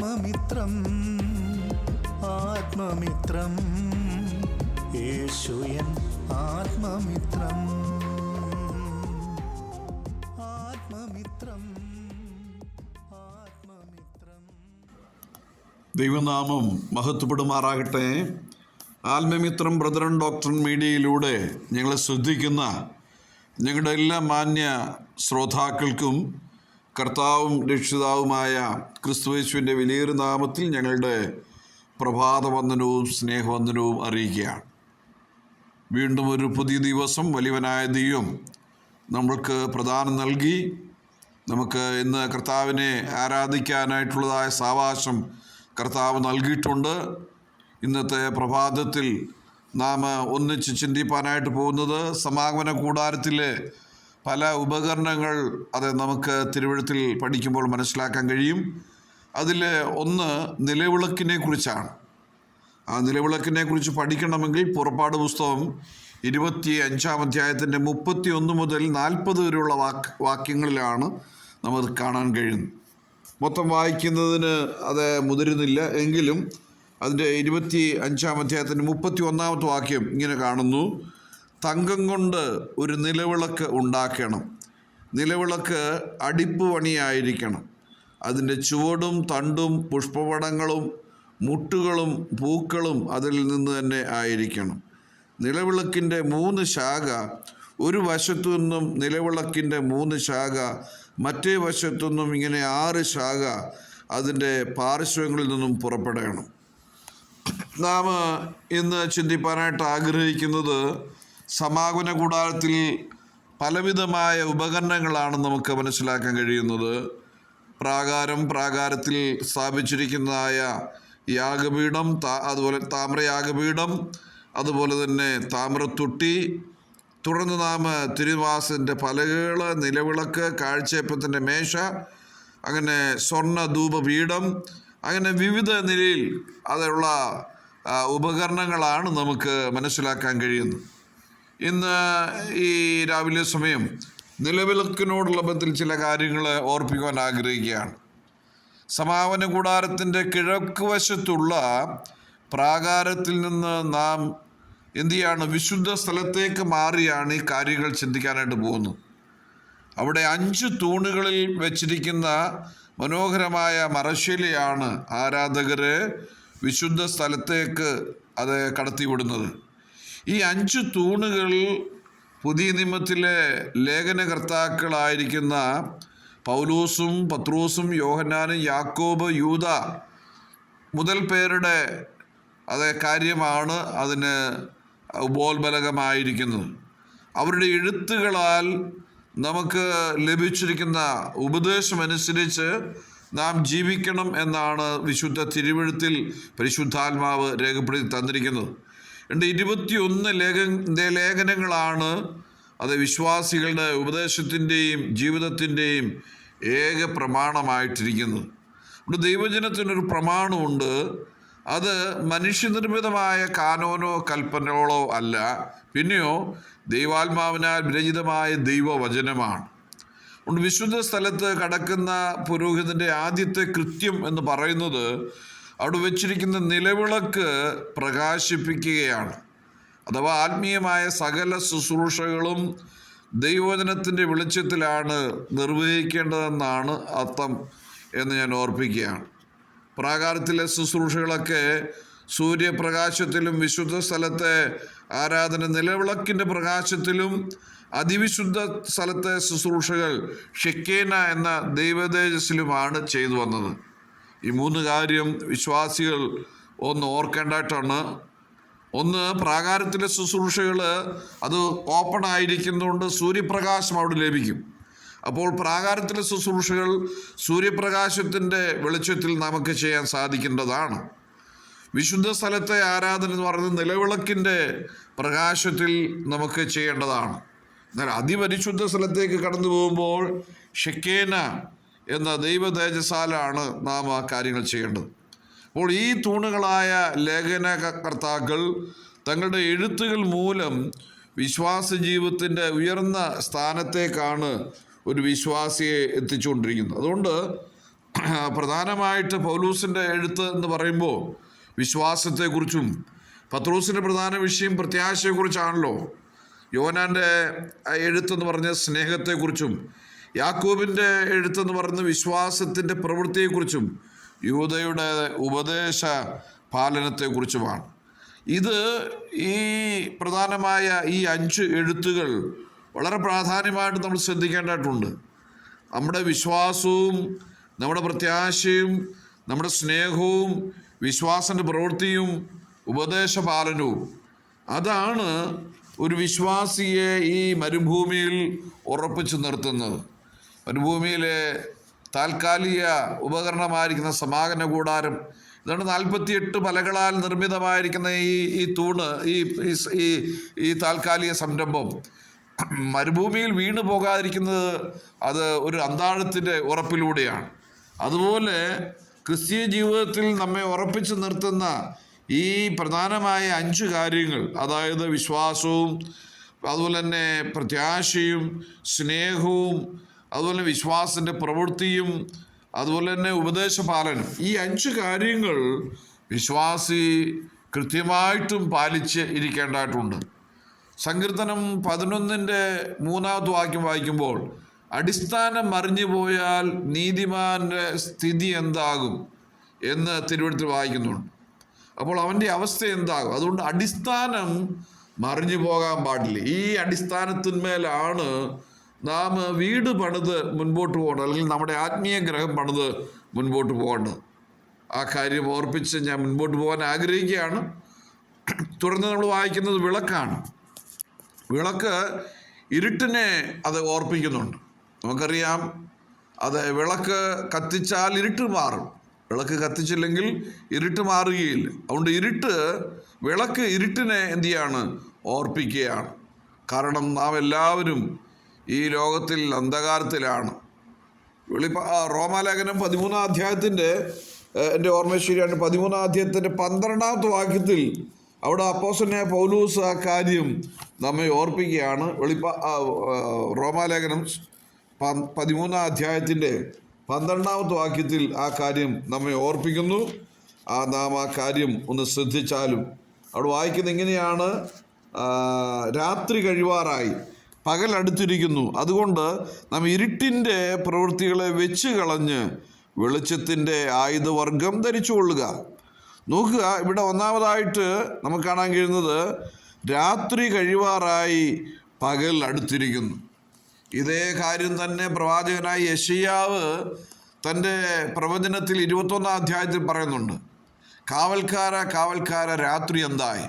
ആത്മമിത്രം ആത്മമിത്രം. യേശുയൻ ആത്മമിത്രം ആത്മമിത്രം ദൈവനാമം മഹത്വപ്പെടുമാറാകട്ടെ. ആത്മമിത്രം brethren doctor മീഡിയയിലൂടെ ഞങ്ങളെ ശ്രദ്ധിക്കുന്ന ഞങ്ങളുടെ എല്ലാ മാന്യ ശ്രോതാക്കൾക്കും കർത്താവും രക്ഷിതാവുമായ ക്രിസ്തുവേശുവിന്റെ വിലയേറിയ നാമത്തിൽ ഞങ്ങളുടെ പ്രഭാതവന്ദനവും സ്നേഹവന്ദനവും അറിയിക്കുകയാണ്. വീണ്ടും ഒരു പുതിയ ദിവസം വലിയവനായ ദൈവം നമ്മൾക്ക് പ്രദാനം നൽകി. നമുക്ക് ഇന്ന് കർത്താവിനെ ആരാധിക്കാനായിട്ടുള്ളതായ സാവകാശം കർത്താവ് നൽകിയിട്ടുണ്ട്. ഇന്നത്തെ പ്രഭാതത്തിൽ നാം ഒന്നിച്ച് ചിന്തിപ്പാനായിട്ട് പോകുന്നത് സമാഗമന കൂടാരത്തിലെ പല ഉപകരണങ്ങൾ അത് നമുക്ക് തിരുവഴുത്തിൽ പഠിക്കുമ്പോൾ മനസ്സിലാക്കാൻ കഴിയും. അതിൽ ഒന്ന് നിലവിളക്കിനെ കുറിച്ചാണ്. ആ നിലവിളക്കിനെ കുറിച്ച് പഠിക്കണമെങ്കിൽ പുറപ്പാട് പുസ്തകം ഇരുപത്തി അഞ്ചാം അധ്യായത്തിന്റെ മുപ്പത്തി ഒന്ന് മുതൽ നാൽപ്പത് വരെയുള്ള വാക്ക് വാക്യങ്ങളിലാണ് നമുക്ക് കാണാൻ കഴിയുന്നത്. മൊത്തം വായിക്കുന്നതിന് അത് മുതിരുന്നില്ല. എങ്കിലും അതിന്റെ ഇരുപത്തി അഞ്ചാം അധ്യായത്തിന്റെ മുപ്പത്തി ഒന്നാമത്തെ വാക്യം ഇങ്ങനെ കാണുന്നു. തങ്കം കൊണ്ട് ഒരു നിലവിളക്ക് ഉണ്ടാക്കണം. നിലവിളക്ക് അടിപ്പ് പണിയായിരിക്കണം. അതിന്റെ ചുവടും തണ്ടും പുഷ്പപടങ്ങളും മുട്ടുകളും പൂക്കളും അതിൽ നിന്ന് തന്നെ ആയിരിക്കണം. നിലവിളക്കിന്റെ മൂന്ന് ശാഖ ഒരു വശത്തു നിന്നും നിലവിളക്കിന്റെ മൂന്ന് ശാഖ മറ്റേ വശത്തു നിന്നും ഇങ്ങനെ ആറ് ശാഖ അതിന്റെ പാർശ്വങ്ങളിൽ നിന്നും പുറപ്പെടണം. നാം ഇന്ന് ചിന്തിപ്പാനായിട്ട് ആഗ്രഹിക്കുന്നത് സമാഗമന കൂടാരത്തിൽ പലവിധമായ ഉപകരണങ്ങളാണ് നമുക്ക് മനസ്സിലാക്കാൻ കഴിയുന്നത്. പ്രാകാരം പ്രാകാരത്തിൽ സ്ഥാപിച്ചിരിക്കുന്നതായ യാഗപീഠം താ- അതുപോലെ താമ്രയാഗപീഠം അതുപോലെ തന്നെ താമ്രത്തൊട്ടി തുടർന്ന് നാം തിരുവാസന്റെ പലകൾ നിലവിളക്ക് കാഴ്ചയപ്പത്തിന്റെ മേശ അങ്ങനെ സ്വർണ ധൂപപീഠം അങ്ങനെ വിവിധ നിലയിൽ അതുള്ള ഉപകരണങ്ങളാണ് നമുക്ക് മനസ്സിലാക്കാൻ കഴിയുന്നത്. ഇന്ന് ഈ രാവിലെ സമയം നിലവിളക്കിനോടുള്ള ബന്ധത്തിൽ ചില കാര്യങ്ങൾ ഓർപ്പിക്കുവാൻ ആഗ്രഹിക്കുകയാണ്. സമാപന കൂടാരത്തിന്റെ കിഴക്ക് വശത്തുള്ള പ്രാകാരത്തിൽ നിന്ന് നാം എന്തു ചെയ്യാണ്? വിശുദ്ധ സ്ഥലത്തേക്ക് മാറിയാണ് ഈ കാര്യങ്ങൾ ചിന്തിക്കാനായിട്ട് പോകുന്നത്. അവിടെ അഞ്ച് തൂണുകളിൽ വെച്ചിരിക്കുന്ന മനോഹരമായ മറശ്ശിലയാണ് ആരാധകർ വിശുദ്ധ സ്ഥലത്തേക്ക് അത് കടത്തിവിടുന്നത്. ഈ അഞ്ച് തൂണുകൾ പുതിയ നിയമത്തിലെ ലേഖനകർത്താക്കളായിരിക്കുന്ന പൗലൂസും പത്രൂസും യോഹന്നാനും യാക്കോബ് യൂത മുതൽ പേരുടെ അത് കാര്യമാണ് അതിന് ഉപോത്ബലകമായിരിക്കുന്നത്. അവരുടെ എഴുത്തുകളാൽ നമുക്ക് ലഭിച്ചിരിക്കുന്ന ഉപദേശമനുസരിച്ച് നാം ജീവിക്കണം എന്നാണ് വിശുദ്ധ തിരുവഴുത്തിൽ പരിശുദ്ധാത്മാവ് രേഖപ്പെടുത്തി തന്നിരിക്കുന്നത്. രണ്ട് ഇരുപത്തിയൊന്ന് ലേഖന ലേഖനങ്ങളാണ്. അത് വിശ്വാസികളുടെ ഉപദേശത്തിന്റെയും ജീവിതത്തിന്റെയും ഏക പ്രമാണമായിട്ടിരിക്കുന്നത്. ഇവിടെ ദൈവജനത്തിനൊരു പ്രമാണമുണ്ട്. അത് മനുഷ്യനിർമ്മിതമായ കാനോനോ കൽപ്പനകളോ അല്ല. പിന്നെയോ ദൈവാത്മാവിനാൽ വിരചിതമായ ദൈവവചനമാണ്. വിശുദ്ധ സ്ഥലത്ത് കടക്കുന്ന പുരോഹിതന്റെ ആദ്യത്തെ കൃത്യം എന്ന് പറയുന്നത് അവിടെ വെച്ചിരിക്കുന്ന നിലവിളക്ക് പ്രകാശിപ്പിക്കുകയാണ്. അഥവാ ആത്മീയമായ സകല ശുശ്രൂഷകളും ദൈവവചനത്തിന്റെ വെളിച്ചത്തിലാണ് നിർവഹിക്കേണ്ടതെന്നാണ് അർത്ഥം എന്ന് ഞാൻ ഓർപ്പിക്കുകയാണ്. പ്രാകാരത്തിലെ ശുശ്രൂഷകളൊക്കെ സൂര്യപ്രകാശത്തിലും വിശുദ്ധ സ്ഥലത്തെ ആരാധന നിലവിളക്കിന്റെ പ്രകാശത്തിലും അതിവിശുദ്ധ സ്ഥലത്തെ ശുശ്രൂഷകൾ ഷെക്കേന എന്ന ദൈവതേജസ്സിലുമാണ് ചെയ്തു വന്നത്. ഈ മൂന്ന് കാര്യം വിശ്വാസികൾ ഒന്ന് ഓർക്കേണ്ടതായിട്ടാണ്. ഒന്ന് പ്രാകാരത്തിലെ ശുശ്രൂഷകൾ അത് ഓപ്പൺ ആയിരിക്കുന്നതുകൊണ്ട് സൂര്യപ്രകാശം അവിടെ ലഭിക്കും. അപ്പോൾ പ്രാകാരത്തിലെ ശുശ്രൂഷകൾ സൂര്യപ്രകാശത്തിന്റെ വെളിച്ചത്തിൽ നമുക്ക് ചെയ്യാൻ സാധിക്കേണ്ടതാണ്. വിശുദ്ധ സ്ഥലത്തെ ആരാധന എന്ന് പറയുന്നത് നിലവിളക്കിന്റെ പ്രകാശത്തിൽ നമുക്ക് ചെയ്യേണ്ടതാണ്. എന്നാൽ അതിപരിശുദ്ധ സ്ഥലത്തേക്ക് കടന്നു പോകുമ്പോൾ ഷെക്കേന എന്ന ദൈവ തേജസാലാണ് നാം ആ കാര്യങ്ങൾ ചെയ്യേണ്ടത്. അപ്പോൾ ഈ തൂണുകളായ ലേഖനകർത്താക്കൾ തങ്ങളുടെ എഴുത്തുകൾ മൂലം വിശ്വാസ ജീവിതത്തിന്റെ ഉയർന്ന സ്ഥാനത്തേക്കാണ് ഒരു വിശ്വാസിയെ എത്തിച്ചുകൊണ്ടിരിക്കുന്നത്. അതുകൊണ്ട് പ്രധാനമായിട്ട് പൗലൂസിന്റെ എഴുത്ത് എന്ന് പറയുമ്പോൾ വിശ്വാസത്തെക്കുറിച്ചും പത്രോസിന്റെ പ്രധാന വിഷയം പ്രത്യാശയെക്കുറിച്ചാണല്ലോ. യോനാന്റെ എഴുത്തെന്ന് പറഞ്ഞ സ്നേഹത്തെക്കുറിച്ചും യാക്കോബിന്റെ എഴുത്തെന്ന് പറയുന്ന വിശ്വാസത്തിന്റെ പ്രവൃത്തിയെക്കുറിച്ചും യൂതയുടെ ഉപദേശ പാലനത്തെക്കുറിച്ചുമാണ്. ഇത് ഈ പ്രധാനമായ ഈ അഞ്ച് എഴുത്തുകൾ വളരെ പ്രാധാന്യമായിട്ട് നമ്മൾ ശ്രദ്ധിക്കേണ്ടതായിട്ടുണ്ട്. നമ്മുടെ വിശ്വാസവും നമ്മുടെ പ്രത്യാശയും നമ്മുടെ സ്നേഹവും വിശ്വാസന്റെ പ്രവൃത്തിയും ഉപദേശപാലനവും അതാണ് ഒരു വിശ്വാസിയെ ഈ മരുഭൂമിയിൽ ഉറപ്പിച്ചു നിർത്തുന്നത്. മരുഭൂമിയിലെ താൽക്കാലിക ഉപകരണമായിരിക്കുന്ന സമാഗമന കൂടാരം ഇതാണ് നാൽപ്പത്തിയെട്ട് പലകളാൽ നിർമ്മിതമായിരിക്കുന്ന ഈ ഈ തൂണ് ഈ- ഈ ഈ താൽക്കാലിക സംരംഭം. മരുഭൂമിയിൽ വീണു പോകാതിരിക്കുന്നത് അത് ഒരു അന്താഴത്തിന്റെ ഉറപ്പിലൂടെയാണ്. അതുപോലെ ക്രിസ്തീയ ജീവിതത്തിൽ നമ്മെ ഉറപ്പിച്ചു നിർത്തുന്ന ഈ പ്രധാനമായ അഞ്ച് കാര്യങ്ങൾ അതായത് വിശ്വാസവും അതുപോലെ തന്നെ പ്രത്യാശയും സ്നേഹവും അതുപോലെ വിശ്വാസത്തിന്റെ പ്രവൃത്തിയും അതുപോലെ തന്നെ ഉപദേശപാലനം. ഈ അഞ്ച് കാര്യങ്ങൾ വിശ്വാസി കൃത്യമായിട്ടും പാലിച്ച് ഇരിക്കേണ്ടതായിട്ടുണ്ട്. സങ്കീർത്തനം പതിനൊന്നിന്റെ മൂന്നാമത്തെ വാക്യം വായിക്കുമ്പോൾ അടിസ്ഥാനം മറിഞ്ഞു പോയാൽ നീതിമാന്റെ സ്ഥിതി എന്താകും എന്ന് തിരുവനന്തപുരത്ത് വായിക്കുന്നുണ്ട്. അപ്പോൾ അവന്റെ അവസ്ഥ എന്താകും? അതുകൊണ്ട് അടിസ്ഥാനം മറിഞ്ഞു പോകാൻ പാടില്ല. ഈ അടിസ്ഥാനത്തിന്മേലാണ് നാം വീട് പണിത് മുൻപോട്ട് പോകണം. അല്ലെങ്കിൽ നമ്മുടെ ആത്മീയ ഗ്രഹം പണിത് മുൻപോട്ട് പോകേണ്ടത് ആ കാര്യം ഓർപ്പിച്ച് ഞാൻ മുൻപോട്ട് പോകാൻ ആഗ്രഹിക്കുകയാണ്. തുടർന്ന് നമ്മൾ വായിക്കുന്നത് വിളക്കാണ്. വിളക്ക് ഇരുട്ടിനെ അത് ഓർപ്പിക്കുന്നുണ്ട്. നമുക്കറിയാം അത് വിളക്ക് കത്തിച്ചാൽ ഇരുട്ട് മാറും. വിളക്ക് കത്തിച്ചില്ലെങ്കിൽ ഇരുട്ട് മാറുകയില്ല. അതുകൊണ്ട് ഇരുട്ട് വിളക്ക് ഇരുട്ടിനെ എന്തു ചെയ്യാണ്? ഓർപ്പിക്കുകയാണ്. കാരണം നാം എല്ലാവരും ഈ ലോകത്തിൽ അന്ധകാരത്തിലാണ്. വെളിപ്പ റോമാലേഖനം പതിമൂന്നാം അധ്യായത്തിന്റെ എന്റെ ഓർമ്മ ശരിയാണ്. പതിമൂന്നാം അധ്യായത്തിന്റെ പന്ത്രണ്ടാമത്തെ വാക്യത്തിൽ അവിടെ അപ്പോസനെ പൗലൂസ് ആ കാര്യം നമ്മെ ഓർപ്പിക്കുകയാണ്. വെളിപ്പ റോമാലേഖനം പതിമൂന്നാം അധ്യായത്തിന്റെ പന്ത്രണ്ടാമത്തെ വാക്യത്തിൽ ആ കാര്യം നമ്മെ ഓർപ്പിക്കുന്നു. ആ നാം ആ കാര്യം ഒന്ന് ശ്രദ്ധിച്ചാലും. അവിടെ വായിക്കുന്നത് ഇങ്ങനെയാണ് രാത്രി കഴിവാറായി. പകൽ അടുത്തിരിക്കുന്നു അതുകൊണ്ട് നാം ഇരുട്ടിന്റെ പ്രവൃത്തികളെ വെച്ച് കളഞ്ഞ് വെളിച്ചത്തിന്റെ ആയുധവർഗം ധരിച്ചുകൊള്ളുക. നോക്കുക ഇവിടെ ഒന്നാമതായിട്ട് നമുക്ക് കാണാൻ കഴിയുന്നത് രാത്രി കഴിവാറായി പകൽ അടുത്തിരിക്കുന്നു ഇതേ കാര്യം തന്നെ പ്രവാചകനായി യശയ്യാവ് തന്റെ പ്രവചനത്തിൽ ഇരുപത്തൊന്നാം അധ്യായത്തിൽ പറയുന്നുണ്ട്. കാവൽക്കാര കാവൽക്കാര രാത്രി എന്തായി?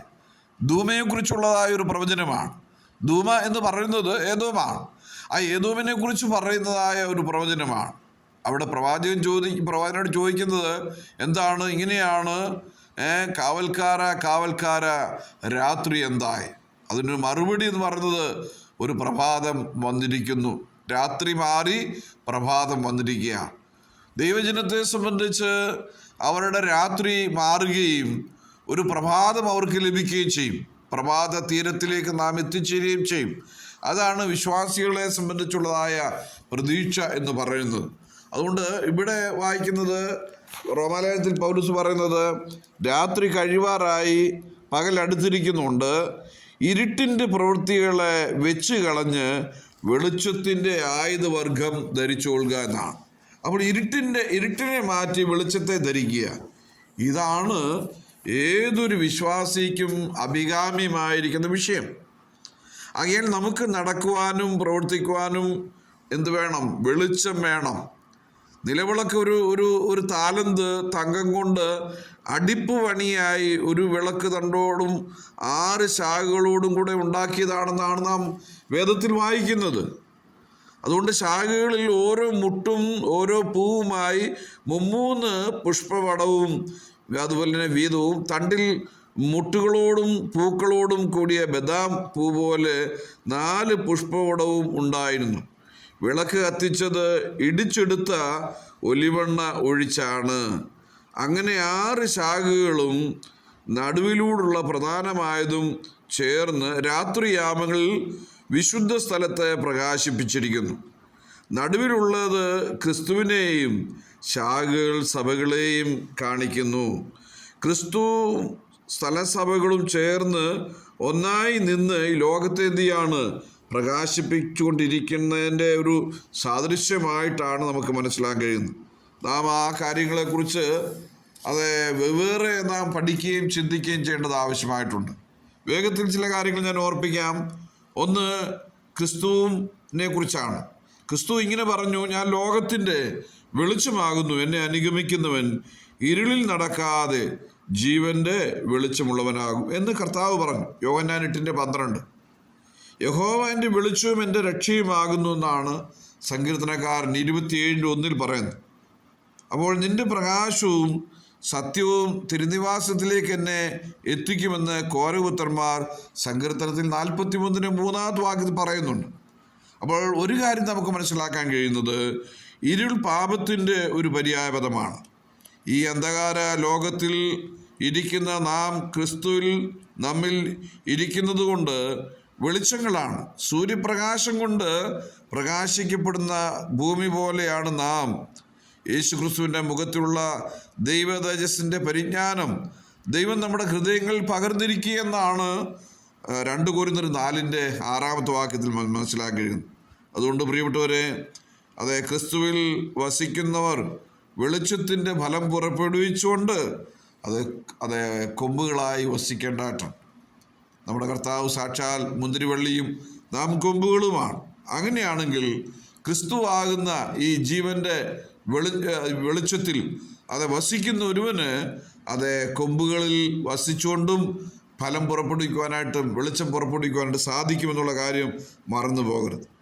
ധൂമയെക്കുറിച്ചുള്ളതായ ഒരു പ്രവചനമാണ്. ധൂമ എന്ന് പറയുന്നത് ഏതോമാണ്? ആ ഏതോമിനെ കുറിച്ച് പറയുന്നതായ ഒരു പ്രവചനമാണ്. അവിടെ പ്രവാചകൻ ചോദി പ്രവാചകനോട് ചോദിക്കുന്നത് എന്താണ്? ഇങ്ങനെയാണ് കാവൽക്കാര കാവൽക്കാര രാത്രി എന്തായി? അതിനൊരു മറുപടി എന്ന് പറയുന്നത് ഒരു പ്രഭാതം വന്നിരിക്കുന്നു. രാത്രി മാറി പ്രഭാതം വന്നിരിക്കുകയാണ്. ദൈവജനത്തെ സംബന്ധിച്ച് അവരുടെ രാത്രി മാറുകയും ഒരു പ്രഭാതം അവർക്ക് ലഭിക്കുകയും ചെയ്യും. പ്രഭാത തീരത്തിലേക്ക് നാം എത്തിച്ചേരുകയും ചെയ്യും. അതാണ് വിശ്വാസികളെ സംബന്ധിച്ചുള്ളതായ പ്രതീക്ഷ എന്ന് പറയുന്നത്. അതുകൊണ്ട് ഇവിടെ വായിക്കുന്നത് റോമാലയത്തിൽ പൗലൂസ് പറയുന്നത് രാത്രി കഴിവാറായി പകൽ അടുത്തിരിക്കുന്നുണ്ട്. ഇരുട്ടിന്റെ പ്രവൃത്തികളെ വെച്ച് കളഞ്ഞ് വെളിച്ചത്തിന്റെ ആയുധവർഗം ധരിച്ചുകൊള്ളുക എന്നാണ്. അപ്പോൾ ഇരുട്ടിന്റെ ഇരുട്ടിനെ മാറ്റി വെളിച്ചത്തെ ധരിക്കുക. ഇതാണ് ഏതൊരു വിശ്വാസിക്കും അഭികാമ്യമായിരിക്കുന്ന വിഷയം. അങ്ങനെ നമുക്ക് നടക്കുവാനും പ്രവർത്തിക്കുവാനും എന്ത് വേണം? വെളിച്ചം വേണം. നിലവിളക്ക് ഒരു ഒരു ഒരു താലന്ത് തങ്കം കൊണ്ട് അടിപ്പ് പണിയായി ഒരു വിളക്ക് തണ്ടോടും ആറ് ശാഖകളോടും കൂടെ ഉണ്ടാക്കിയതാണെന്നാണ് നാം വേദത്തിൽ വായിക്കുന്നത്. അതുകൊണ്ട് ശാഖകളിൽ ഓരോ മുട്ടും ഓരോ പൂവുമായി മുമ്മൂന്ന് പുഷ്പപടവും അതുപോലെ തന്നെ വീതവും തണ്ടിൽ മുട്ടുകളോടും പൂക്കളോടും കൂടിയ ബദാം പൂ പോലെ നാല് പുഷ്പവടവും ഉണ്ടായിരുന്നു. വിളക്ക് കത്തിച്ചത് ഇടിച്ചെടുത്ത ഒലിവെണ്ണ ഒഴിച്ചാണ്. അങ്ങനെ ആറ് ശാഖകളും നടുവിലൂടുള്ള പ്രധാനമായതും ചേർന്ന് രാത്രിയാമങ്ങളിൽ വിശുദ്ധ സ്ഥലത്തെ പ്രകാശിപ്പിച്ചിരിക്കുന്നു. നടുവിലുള്ളത് ക്രിസ്തുവിനെയും ശാഖകൾ സഭകളെയും കാണിക്കുന്നു. ക്രിസ്തു സ്ഥലസഭകളും ചേർന്ന് ഒന്നായി നിന്ന് ഈ ലോകത്തെ എന്ത് പ്രകാശിപ്പിച്ചുകൊണ്ടിരിക്കുന്നതിന്റെ ഒരു സാദൃശ്യമായിട്ടാണ് നമുക്ക് മനസ്സിലാക്കാൻ കഴിയുന്നത്. നാം ആ കാര്യങ്ങളെക്കുറിച്ച് അത് വെവ്വേറെ നാം പഠിക്കുകയും ചിന്തിക്കുകയും ചെയ്യേണ്ടത് ആവശ്യമായിട്ടുണ്ട്. വേഗത്തിൽ ചില കാര്യങ്ങൾ ഞാൻ ഓർപ്പിക്കാം. ഒന്ന് ക്രിസ്തുവിനെ കുറിച്ചാണ് ക്രിസ്തു ഇങ്ങനെ പറഞ്ഞു ഞാൻ ലോകത്തിന്റെ വെളിച്ചമാകുന്നു എന്നെ അനുഗമിക്കുന്നവൻ ഇരുളിൽ നടക്കാതെ ജീവന്റെ വെളിച്ചമുള്ളവനാകും എന്ന് കർത്താവ് പറഞ്ഞു. യോഹന്നാൻ എട്ടിന്റെ പന്ത്രണ്ട്. യഹോവ എന്റെ വെളിച്ചവും എന്റെ രക്ഷയുമാകുന്നു എന്നാണ് സങ്കീർത്തനക്കാരൻ ഇരുപത്തിയേഴിന്റെ ഒന്നിൽ പറയുന്നത്. അപ്പോൾ നിന്റെ പ്രകാശവും സത്യവും തിരുനിവാസത്തിലേക്ക് എന്നെ എത്തിക്കുമെന്ന് കോരപുത്രന്മാർ സങ്കീർത്തനത്തിൽ നാൽപ്പത്തി മൂന്നിന് മൂന്നാമത്തെ വാക്യത്തിൽ പറയുന്നുണ്ട്. അപ്പോൾ ഒരു കാര്യം നമുക്ക് മനസ്സിലാക്കാൻ കഴിയുന്നത് ഇരുൾ പാപത്തിന്റെ ഒരു പര്യായപദമാണ്. ഈ അന്ധകാര ലോകത്തിൽ ഇരിക്കുന്ന നാം ക്രിസ്തുവിൽ നമ്മിൽ ഇരിക്കുന്നത് കൊണ്ട് വെളിച്ചങ്ങളാണ്. സൂര്യപ്രകാശം കൊണ്ട് പ്രകാശിക്കപ്പെടുന്ന ഭൂമി പോലെയാണ് നാം. യേശു ക്രിസ്തുവിന്റെ മുഖത്തിലുള്ള ദൈവ തേജസ്സിന്റെ പരിജ്ഞാനം ദൈവം നമ്മുടെ ഹൃദയങ്ങളിൽ പകർന്നിരിക്കുകയെന്നാണ് രണ്ടു കോരുന്നൊരു നാലിന്റെ ആറാമത്തെ വാക്യത്തിൽ മനസ്സിലാക്കിയിരിക്കുന്നത് അതുകൊണ്ട് പ്രിയപ്പെട്ടവരെ അതെ ക്രിസ്തുവിൽ വസിക്കുന്നവർ വെളിച്ചത്തിന്റെ ഫലം പുറപ്പെടുവിച്ചുകൊണ്ട് അത് അതെ കൊമ്പുകളായി വസിക്കേണ്ടതായിട്ടാണ് നമ്മുടെ കർത്താവ് സാക്ഷാൽ മുന്തിരിവള്ളിയും നാം കൊമ്പുകളുമാണ്. അങ്ങനെയാണെങ്കിൽ ക്രിസ്തുവാകുന്ന ഈ ജീവന്റെ വെളി വെളിച്ചത്തിൽ അത് വസിക്കുന്ന ഒരുവന് അതെ കൊമ്പുകളിൽ വസിച്ചുകൊണ്ടും ഫലം പുറപ്പെടുവിക്കുവാനായിട്ടും വെളിച്ചം പുറപ്പെടുവിക്കുവാനായിട്ട് സാധിക്കുമെന്നുള്ള കാര്യം മറന്നു പോകരുത്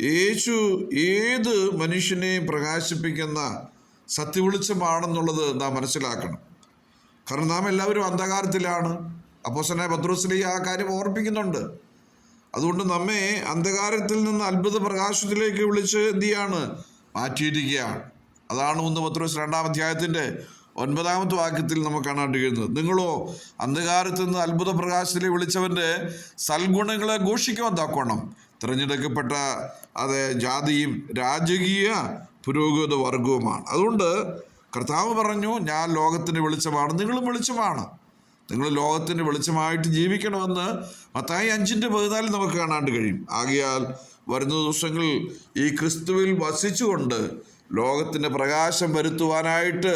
യേശു ഏത് മനുഷ്യനെയും പ്രകാശിപ്പിക്കുന്ന സത്യവിളിച്ചമാണെന്നുള്ളത് നാം മനസ്സിലാക്കണം. കാരണം നാം എല്ലാവരും അന്ധകാരത്തിലാണ്. അപ്പോസനായ പത്രോസിലി ആ കാര്യം ഓർപ്പിക്കുന്നുണ്ട് അതുകൊണ്ട് നമ്മെ അന്ധകാരത്തിൽ നിന്ന് അത്ഭുത പ്രകാശത്തിലേക്ക് വിളിച്ച് എന്തിയാണ് മാറ്റിയിരിക്കുകയാണ്. അതാണ് ഒന്ന് പത്രോസ് രണ്ടാം അധ്യായത്തിന്റെ ഒൻപതാമത്തെ വാക്യത്തിൽ നമ്മൾ കാണാൻ കഴിയുന്നത് നിങ്ങളോ അന്ധകാരത്ത് നിന്ന് അത്ഭുത പ്രകാശത്തിലേക്ക് വിളിച്ചവന്റെ സൽഗുണങ്ങളെ ഘോഷിക്കുവാൻ താക്കോണം തിരഞ്ഞെടുക്കപ്പെട്ട അത് ജാതിയും രാജകീയ പുരോഗത വർഗവുമാണ് അതുകൊണ്ട് കർത്താവ് പറഞ്ഞു ഞാൻ ലോകത്തിന്റെ വെളിച്ചമാണ് നിങ്ങളും വെളിച്ചമാണ്. നിങ്ങൾ ലോകത്തിന്റെ വെളിച്ചമായിട്ട് ജീവിക്കണമെന്ന് മത്തായി അഞ്ചിന്റെ പതിനാലിൽ നമുക്ക് കാണാണ്ട് കഴിയും. ആകയാൽ വരുന്ന ദിവസങ്ങളിൽ ഈ ക്രിസ്തുവിൽ വസിച്ചുകൊണ്ട് ലോകത്തിന്റെ പ്രകാശം വരുത്തുവാനായിട്ട്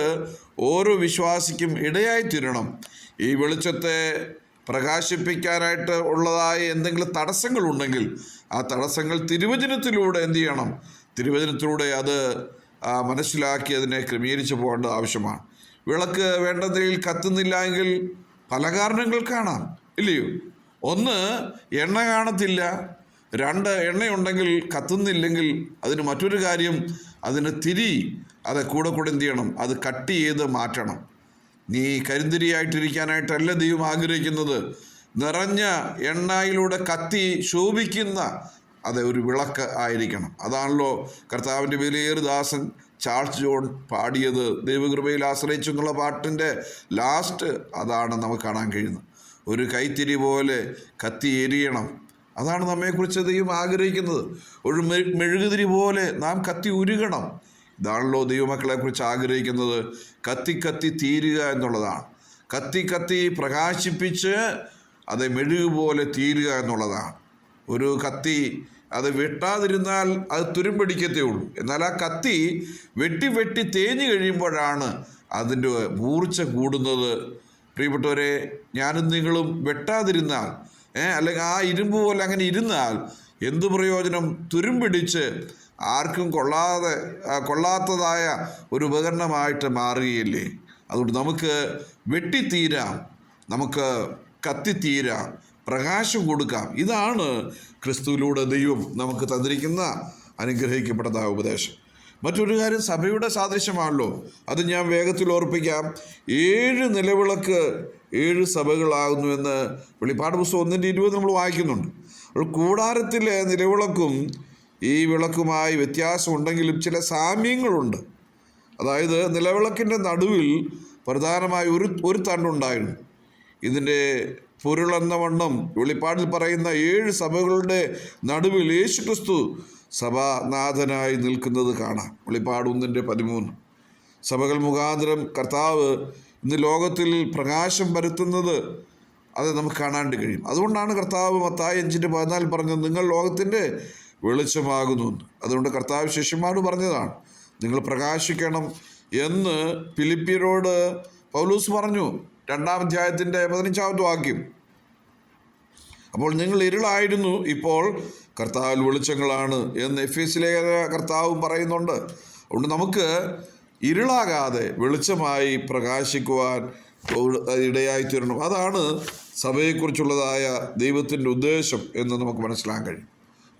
ഓരോ വിശ്വാസിക്കും ഇടയായിത്തീരണം ഈ വെളിച്ചത്തെ പ്രകാശിപ്പിക്കാനായിട്ട് ഉള്ളതായ എന്തെങ്കിലും തടസ്സങ്ങളുണ്ടെങ്കിൽ ആ തടസ്സങ്ങൾ തിരുവചനത്തിലൂടെ എന്തു ചെയ്യണം? തിരുവചനത്തിലൂടെ അത് മനസ്സിലാക്കി അതിനെ ക്രമീകരിച്ചു പോകേണ്ടത് ആവശ്യമാണ്. വിളക്ക് വേണ്ടതിൽ കത്തുന്നില്ല എങ്കിൽ പല കാരണങ്ങൾ കാണാം ഇല്ലയോ? ഒന്ന് എണ്ണ കാണത്തില്ല. രണ്ട് എണ്ണയുണ്ടെങ്കിൽ കത്തുന്നില്ലെങ്കിൽ അതിന് മറ്റൊരു കാര്യം അതിന് തിരി അത് കൂടെ കൂടെ എന്ത് ചെയ്യണം? അത് കട്ട് ചെയ്ത് മാറ്റണം. നീ കരിന്തിരിയായിട്ടിരിക്കാനായിട്ടല്ല ദൈവം ആഗ്രഹിക്കുന്നത്. നിറഞ്ഞ എണ്ണയിലൂടെ കത്തി ശോഭിക്കുന്ന അത് ഒരു വിളക്ക് ആയിരിക്കണം. അതാണല്ലോ കർത്താവിന്റെ വിലയേറി ദാസൻ ചാൾസ് ജോൺ പാടിയത്. ദൈവകൃപയിൽ ആശ്രയിച്ചു എന്നുള്ള പാട്ടിന്റെ ലാസ്റ്റ് അതാണ് നമുക്ക് കാണാൻ കഴിയുന്നത്. ഒരു കൈത്തിരി പോലെ കത്തി എരിയണം. അതാണ് നമ്മെക്കുറിച്ച് ദൈവം ആഗ്രഹിക്കുന്നത്. ഒരു മെഴുകുതിരി പോലെ നാം കത്തി ഉരുകണം. ഇതാണല്ലോ ദൈവമക്കളെക്കുറിച്ച് ആഗ്രഹിക്കുന്നത്. കത്തി കത്തി തീരുക എന്നുള്ളതാണ്. കത്തി കത്തി പ്രകാശിപ്പിച്ച് അത് മെഴുകു പോലെ തീരുക എന്നുള്ളതാണ്. ഒരു കത്തി അത് വെട്ടാതിരുന്നാൽ അത് തുരുമ്പടിക്കത്തേ ഉള്ളൂ. എന്നാൽ ആ കത്തി വെട്ടി വെട്ടി തേഞ്ഞു കഴിയുമ്പോഴാണ് അതിന്റെ മൂർച്ച കൂടുന്നത്. പ്രിയപ്പെട്ടവരെ ഞാനും നിങ്ങളും വെട്ടാതിരുന്നാൽ അല്ലെങ്കിൽ ആ ഇരുമ്പ് പോലെ അങ്ങനെ ഇരുന്നാൽ എന്ത് പ്രയോജനം? തുരുമ്പിടിച്ച് ആർക്കും കൊള്ളാതെ കൊള്ളാത്തതായ ഒരു ഉപകരണമായിട്ട് മാറുകയില്ലേ? അതുകൊണ്ട് നമുക്ക് വെട്ടിത്തീരാം നമുക്ക് കത്തിത്തീരാം പ്രകാശം കൊടുക്കാം. ഇതാണ് ക്രിസ്തുവിലൂടെ ദൈവം നമുക്ക് തന്നിരിക്കുന്ന അനുഗ്രഹിക്കപ്പെട്ടതായ ഉപദേശം. മറ്റൊരു കാര്യം സഭയുടെ സാദൃശ്യമാണല്ലോ. അത് ഞാൻ വേഗത്തിൽ ഓർപ്പിക്കാം. ഏഴ് നിലവിളക്ക് ഏഴ് സഭകളാകുന്നു എന്ന് വെളിപ്പാട് പുസ്തകം ഒന്നിന്റെ ഇരുപത് നമ്മൾ വായിക്കുന്നുണ്ട്. അപ്പോൾ കൂടാരത്തിലെ നിലവിളക്കും ഈ വിളക്കുമായി വ്യത്യാസമുണ്ടെങ്കിലും ചില സാമ്യങ്ങളുണ്ട്. അതായത് നിലവിളക്കിന്റെ നടുവിൽ പ്രധാനമായി ഒരു ഒരു തണ്ടുണ്ടായിരുന്നു. ഇതിന്റെ പൊരുളെന്ന വണ്ണം വെളിപ്പാടിൽ പറയുന്ന ഏഴ് സഭകളുടെ നടുവിൽ യേശു ക്രിസ്തു സഭാനാഥനായി നിൽക്കുന്നത് കാണാം. വെളിപ്പാട് ഒന്നിന്റെ പതിമൂന്ന്. സഭകൾ മുഖാന്തരം കർത്താവ് ഇന്ന് ലോകത്തിൽ പ്രകാശം പരത്തുന്നത് അത് നമുക്ക് കാണാണ്ട് കഴിയും. അതുകൊണ്ടാണ് കർത്താവ് മത്തായി അഞ്ചിന്റെ പതിനാല് പറഞ്ഞത് നിങ്ങൾ ലോകത്തിന്റെ വെളിച്ചമാകുന്നു. അതുകൊണ്ട് കർത്താവ് ശിഷ്യന്മാരോട് പറഞ്ഞതാണ് നിങ്ങൾ പ്രകാശിക്കണം എന്ന് ഫിലിപ്പിയരോട് പൗലൂസ് പറഞ്ഞു രണ്ടാം അധ്യായത്തിന്റെ പതിനഞ്ചാമത്തെ വാക്യം. അപ്പോൾ നിങ്ങൾ ഇരുളായിരുന്നു ഇപ്പോൾ കർത്താവിൽ വെളിച്ചങ്ങളാണ് എന്ന് എഫ് എസിലെ കർത്താവും പറയുന്നുണ്ട്. അതുകൊണ്ട് നമുക്ക് ഇരുളാകാതെ വെളിച്ചമായി പ്രകാശിക്കുവാൻ ഇടയായി തീരണം അതാണ് സഭയെക്കുറിച്ചുള്ളതായ ദൈവത്തിന്റെ ഉദ്ദേശം എന്ന് നമുക്ക് മനസ്സിലാക്കാൻ കഴിയും.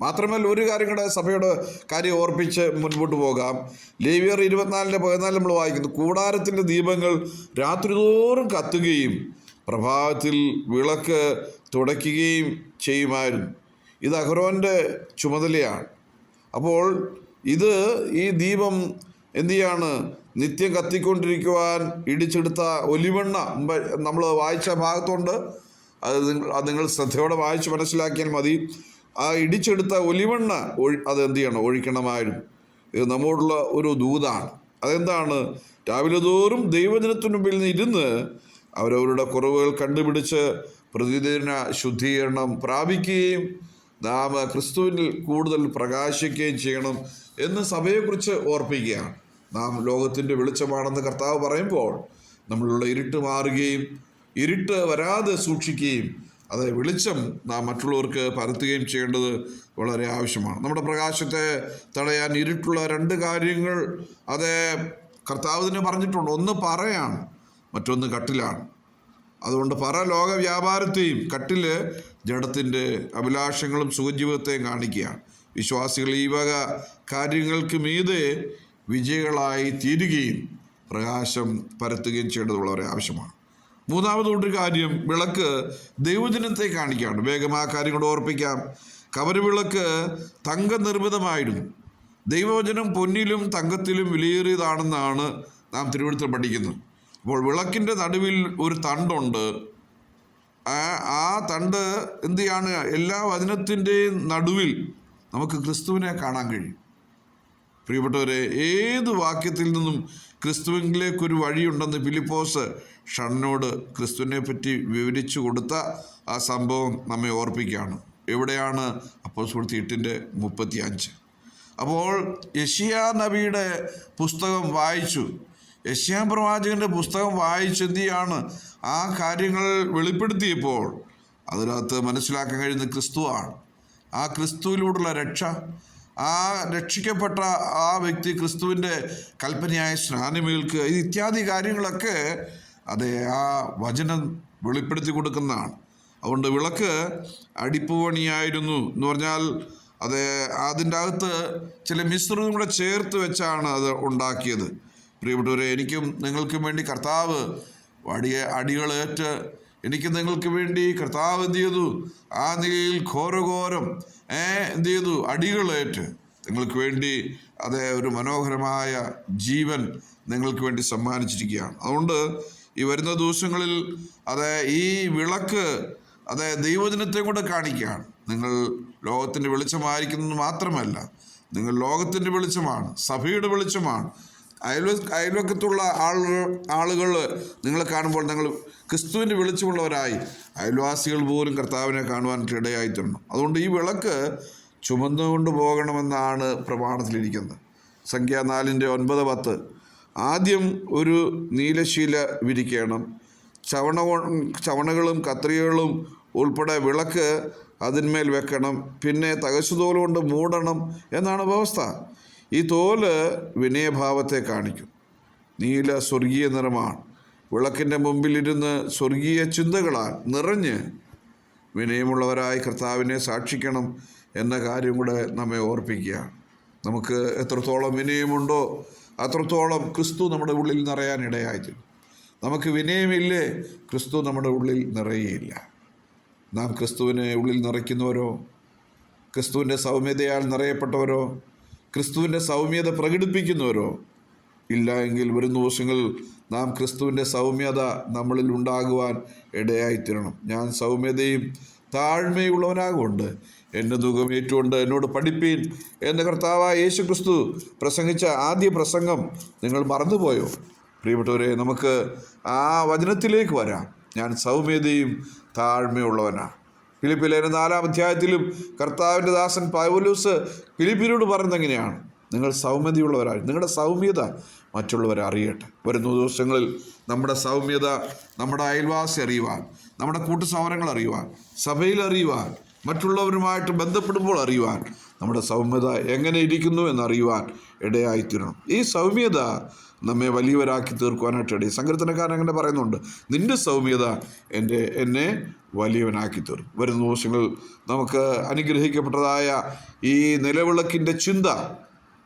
മാത്രമല്ല ഒരു കാര്യം കൂടെ സഭയുടെ കാര്യം ഓർപ്പിച്ച് മുൻപോട്ട് പോകാം. ലേവിയർ ഇരുപത്തിനാലിന്റെ പതിനാല് നമ്മൾ വായിക്കുന്നു കൂടാരത്തിന്റെ ദീപങ്ങൾ രാത്രിതോറും കത്തുകയും പ്രഭാതത്തിൽ വിളക്ക് തുടയ്ക്കുകയും ചെയ്യുമായിരുന്നു. ഇത് അഹ്റോന്റെ ചുമതലയാണ്. അപ്പോൾ ഇത് ഈ ദീപം എന്തു ചെയ്യാണ് നിത്യം കത്തിക്കൊണ്ടിരിക്കുവാൻ ഇടിച്ചെടുത്ത ഒലിവെണ്ണ നമ്മൾ വായിച്ച ഭാഗത്തുണ്ട്. അത് നിങ്ങൾ അത് നിങ്ങൾ ശ്രദ്ധയോടെ വായിച്ച് മനസ്സിലാക്കിയാൽ മതി. ആ ഇടിച്ചെടുത്ത ഒലിവെണ്ണ ഒഴി അത് എന്ത് ചെയ്യണം? ഒഴിക്കണമായിരുന്നു. ഇത് നമ്മോടുള്ള ഒരു ദൂതാണ്. അതെന്താണ്? രാവിലെ തോറും ദൈവദിനത്തിനു മുമ്പിൽ നിന്ന് ഇരുന്ന് അവരവരുടെ കുറവുകൾ കണ്ടുപിടിച്ച് പ്രതിദിന ശുദ്ധീകരണം പ്രാപിക്കുകയും നാം ക്രിസ്തുവിനിൽ കൂടുതൽ പ്രകാശിക്കുകയും ചെയ്യണം എന്ന് സഭയെക്കുറിച്ച് ഓർപ്പിക്കുകയാണ്. നാം ലോകത്തിന്റെ വെളിച്ചമാണെന്ന് കർത്താവ് പറയുമ്പോൾ നമ്മളുള്ള ഇരുട്ട് മാറുകയും ഇരുട്ട് വരാതെ സൂക്ഷിക്കുകയും അത് വെളിച്ചം നാം മറ്റുള്ളവർക്ക് പരത്തുകയും ചെയ്യേണ്ടത് വളരെ ആവശ്യമാണ്. നമ്മുടെ പ്രകാശത്തെ തടയാൻ ഇരുട്ടുള്ള രണ്ട് കാര്യങ്ങൾ അത് കർത്താവ് തന്നെ പറഞ്ഞിട്ടുണ്ട്. ഒന്ന് പറയാണ് മറ്റൊന്ന് കട്ടിലാണ്. അതുകൊണ്ട് പറ ലോക വ്യാപാരത്തെയും കട്ടിൽ ജഡത്തിന്റെ അഭിലാഷങ്ങളും സുഖജീവിതത്തെയും കാണിക്കുകയാണ്. വിശ്വാസികൾ ഈ വക കാര്യങ്ങൾക്ക് മീതെ വിജയികളായി തീരുകയും പ്രകാശം പരത്തുകയും ചെയ്യേണ്ടത് വളരെ ആവശ്യമാണ്. മൂന്നാമതൊരു കാര്യം വിളക്ക് ദൈവജനത്തെ കാണിക്കുകയാണ് വേഗം ആ കാര്യം കൂടെ ഓർപ്പിക്കാം. കവരവിളക്ക് തങ്ക നിർമ്മിതമായിരുന്നു ദൈവവചനം പൊന്നിലും തങ്കത്തിലും വിലയേറിയതാണെന്നാണ് നാം തിരുവനന്തപുരത്ത് പഠിക്കുന്നത്. അപ്പോൾ വിളക്കിന്റെ നടുവിൽ ഒരു തണ്ടുണ്ട്. ആ തണ്ട് എന്ത് ചെയ്യാണ് എല്ലാ വചനത്തിന്റെയും നടുവിൽ നമുക്ക് ക്രിസ്തുവിനെ കാണാൻ കഴിയും. പ്രിയപ്പെട്ടവരെ ഏത് വാക്യത്തിൽ നിന്നും ക്രിസ്തുവിലേക്കൊരു വഴിയുണ്ടെന്ന് ഫിലിപ്പോസ് ഷണ്ണോട് ക്രിസ്തുവിനെ പറ്റി വിവരിച്ചു കൊടുത്ത ആ സംഭവം നമ്മെ ഓർപ്പിക്കുകയാണ്. എവിടെയാണ് അപ്പോൾ സുഹൃത്തി എട്ടിന്റെ മുപ്പത്തി അഞ്ച് അപ്പോൾ യഷിയ നബിയുടെ പുസ്തകം വായിച്ചു. യഷ്യാ പ്രവാചകന്റെ പുസ്തകം വായിച്ച് എന്തിയാണ് ആ കാര്യങ്ങൾ വെളിപ്പെടുത്തിയപ്പോൾ അതിനകത്ത് മനസ്സിലാക്കാൻ കഴിയുന്ന ക്രിസ്തുവാണ്. ആ ക്രിസ്തുവിലൂടെയുള്ള രക്ഷ ആ രക്ഷിക്കപ്പെട്ട ആ വ്യക്തി ക്രിസ്തുവിന്റെ കൽപ്പനയായ സ്നാനമേൽക്കുക ഇത് ഇത്യാദി കാര്യങ്ങളൊക്കെ അതെ ആ വചനം വെളിപ്പെടുത്തി കൊടുക്കുന്നതാണ്. അതുകൊണ്ട് വിളക്ക് അടിപ്പുപണിയായിരുന്നു എന്ന് പറഞ്ഞാൽ അത് അതിന്റെ അകത്ത് ചില മിശ്രിതം കൂടെ ചേർത്ത് വെച്ചാണ് അത് ഉണ്ടാക്കിയത്. പ്രിയപ്പെട്ടവരെ എനിക്കും നിങ്ങൾക്കും വേണ്ടി കർത്താവ് അടിയ അടികളേറ്റ് എനിക്ക് നിങ്ങൾക്ക് വേണ്ടി കർത്താവ് എന്ത് ചെയ്തു? ആ നിലയിൽ ഘോരഘോരം ഏ എന്ത് ചെയ്തു? അടികളേറ്റ് നിങ്ങൾക്ക് വേണ്ടി അതേ ഒരു മനോഹരമായ ജീവൻ നിങ്ങൾക്ക് വേണ്ടി സമ്മാനിച്ചിരിക്കുകയാണ്. അതുകൊണ്ട് ഈ വരുന്ന ദിവസങ്ങളിൽ അത് ഈ വിളക്ക് അത് ദൈവജനത്തെ കൂടെ കാണിക്കുകയാണ്. നിങ്ങൾ ലോകത്തിന്റെ വെളിച്ചമായിരിക്കുന്നത് മാത്രമല്ല നിങ്ങൾ ലോകത്തിന്റെ വെളിച്ചമാണ് സഭയുടെ വെളിച്ചമാണ് അയൽവ അയൽവക്കത്തുള്ള ആളുകൾ ആളുകൾ നിങ്ങളെ കാണുമ്പോൾ നിങ്ങൾ ക്രിസ്തുവിന്റെ വെളിച്ചമുള്ളവരായി. അയൽവാസികൾ പോലും കർത്താവിനെ കാണുവാൻ ഇടയായി അതുകൊണ്ട് ഈ വിളക്ക് ചുമന്നുകൊണ്ട് പോകണമെന്നാണ് പ്രമാണത്തിലിരിക്കുന്നത്. സംഖ്യ നാലിന്റെ ഒൻപത് പത്ത്. ആദ്യം ഒരു നീലശീല വിരിക്കണം. ചവണ ചവണകളും കത്രികകളും ഉൾപ്പെടെ വിളക്ക് അതിന്മേൽ വെക്കണം. പിന്നെ തകശുതോൽ കൊണ്ട് മൂടണം എന്നാണ് വ്യവസ്ഥ. ഈ തോൽ വിനയഭാവത്തെ കാണിക്കും. നീല സ്വർഗീയ നിറമാണ്. വിളക്കിന്റെ മുമ്പിലിരുന്ന് സ്വർഗീയ ചിന്തകളാൽ നിറഞ്ഞ് വിനയമുള്ളവരായി കർത്താവിനെ സാക്ഷിക്കണം എന്ന കാര്യം കൂടെ നമ്മെ ഓർപ്പിക്കുകയാണ് നമുക്ക് എത്രത്തോളം വിനയമുണ്ടോ അത്രത്തോളം ക്രിസ്തു നമ്മുടെ ഉള്ളിൽ നിറയാൻ നമുക്ക് വിനയമില്ലേ ക്രിസ്തു നമ്മുടെ ഉള്ളിൽ നിറയുകയില്ല നാം ക്രിസ്തുവിനെ ഉള്ളിൽ നിറയ്ക്കുന്നവരോ ക്രിസ്തുവിന്റെ സൗമ്യതയാൽ നിറയപ്പെട്ടവരോ ക്രിസ്തുവിന്റെ സൗമ്യത പ്രകടിപ്പിക്കുന്നവരോ? ഇല്ല എങ്കിൽ വരും ദിവസങ്ങളിൽ നാം ക്രിസ്തുവിന്റെ സൗമ്യത നമ്മളിൽ ഉണ്ടാകുവാൻ ഇടയായിത്തീരണം. ഞാൻ സൗമ്യതയും താഴ്മയുള്ളവനാകൊണ്ട് എന്റെ ദുഃഖം ഏറ്റുകൊണ്ട് എന്നോട് പഠിപ്പീൻ എന്ന കർത്താവായ യേശു ക്രിസ്തു പ്രസംഗിച്ച ആദ്യ പ്രസംഗം നിങ്ങൾ മറന്നുപോയോ? പ്രിയപ്പെട്ടവരെ നമുക്ക് ആ വചനത്തിലേക്ക് വരാം. ഞാൻ സൗമ്യതയും താഴ്മയുള്ളവനാണ്. ഫിലിപ്പിലേന് നാലാം അധ്യായത്തിലും കർത്താവിന്റെ ദാസൻ പൗലൂസ് ഫിലിപ്പിനോട് പറയുന്നത് എങ്ങനെയാണ്? നിങ്ങൾ സൗമ്യതയുള്ളവരാണ് നിങ്ങളുടെ സൗമ്യത മറ്റുള്ളവരെ അറിയട്ടെ. വരുന്ന ദിവസങ്ങളിൽ നമ്മുടെ സൗമ്യത നമ്മുടെ അയൽവാസി അറിയുവാൻ നമ്മുടെ കൂട്ടുസമരങ്ങൾ അറിയുവാൻ സഭയിൽ അറിയുവാൻ മറ്റുള്ളവരുമായിട്ട് ബന്ധപ്പെടുമ്പോൾ അറിയുവാൻ നമ്മുടെ സൗമ്യത എങ്ങനെ ഇരിക്കുന്നു എന്നറിയുവാൻ ഇടയായിത്തീരണം. ഈ സൗമ്യത നമ്മെ വലിയവരാക്കി തീർക്കുവാനായിട്ട് ഇടയിൽ സങ്കീർത്തനക്കാരൻ അങ്ങനെ പറയുന്നുണ്ട്. നിന്റെ സൗമ്യത എന്റെ എന്നെ വലിയവനാക്കി തീർക്കും വരുന്ന ദിവസങ്ങളിൽ നമുക്ക് അനുഗ്രഹിക്കപ്പെട്ടതായ ഈ നിലവിളക്കിന്റെ ചിന്ത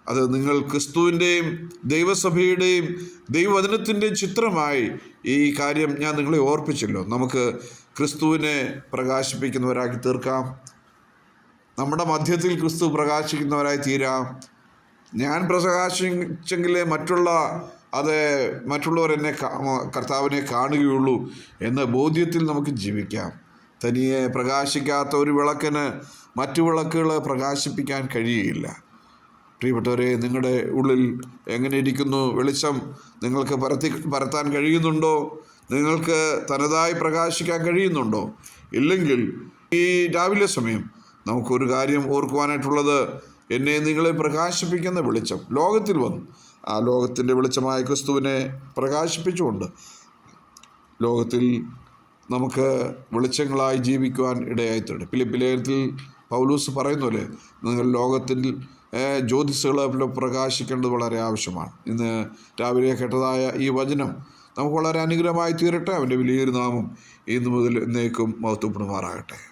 അത് നിങ്ങൾ ക്രിസ്തുവിന്റെയും ദൈവസഭയുടെയും ദൈവവചനത്തിന്റെയും ചിത്രമായി ഈ കാര്യം ഞാൻ നിങ്ങളെ ഓർപ്പിച്ചല്ലോ. നമുക്ക് ക്രിസ്തുവിനെ പ്രകാശിപ്പിക്കുന്നവരാക്കി തീർക്കാം. നമ്മുടെ മധ്യത്തിൽ ക്രിസ്തു പ്രകാശിക്കുന്നവരായി തീരാം. ഞാൻ പ്രകാശിച്ചെങ്കിലേ മറ്റുള്ള അത് മറ്റുള്ളവർ എന്നെ കർത്താവിനെ കാണുകയുള്ളൂ എന്ന ബോധ്യത്തിൽ നമുക്ക് ജീവിക്കാം. തനിയെ പ്രകാശിക്കാത്ത ഒരു വിളക്കിന് മറ്റു വിളക്കുകൾ പ്രകാശിപ്പിക്കാൻ കഴിയുകയില്ല. പ്രിയപ്പെട്ടവരെ നിങ്ങളുടെ ഉള്ളിൽ എങ്ങനെ ഇരിക്കുന്നു? വെളിച്ചം നിങ്ങൾക്ക് പരത്തി പരത്താൻ കഴിയുന്നുണ്ടോ? നിങ്ങൾക്ക് തനതായി പ്രകാശിക്കാൻ കഴിയുന്നുണ്ടോ? ഇല്ലെങ്കിൽ ഈ രാവിലെ സമയം നമുക്കൊരു കാര്യം ഓർക്കുവാനായിട്ടുള്ളത് എന്നെ നിങ്ങളെ പ്രകാശിപ്പിക്കുന്ന വെളിച്ചം ലോകത്തിൽ വന്നു. ആ ലോകത്തിന്റെ വെളിച്ചമായ ക്രിസ്തുവിനെ പ്രകാശിപ്പിച്ചുകൊണ്ട് ലോകത്തിൽ നമുക്ക് വെളിച്ചങ്ങളായി ജീവിക്കുവാൻ ഇടയായിട്ടുണ്ട്. ഫിലിപ്പിലേഖനത്തിൽ പൗലൂസ് പറയുന്ന പോലെ നിങ്ങൾ ലോകത്തിൽ ജ്യോതിസുകളെ പ്രകാശിക്കേണ്ടത് വളരെ ആവശ്യമാണ്. ഇന്ന് രാവിലെ കേട്ടതായ ഈ വചനം നമുക്ക് വളരെ അനുഗ്രഹമായി തീരട്ടെ. അവന്റെ വലിയൊരു നാമം ഇന്നു മുതൽ എന്നേക്കും മഹത്വപ്പെടുമാറാകട്ടെ.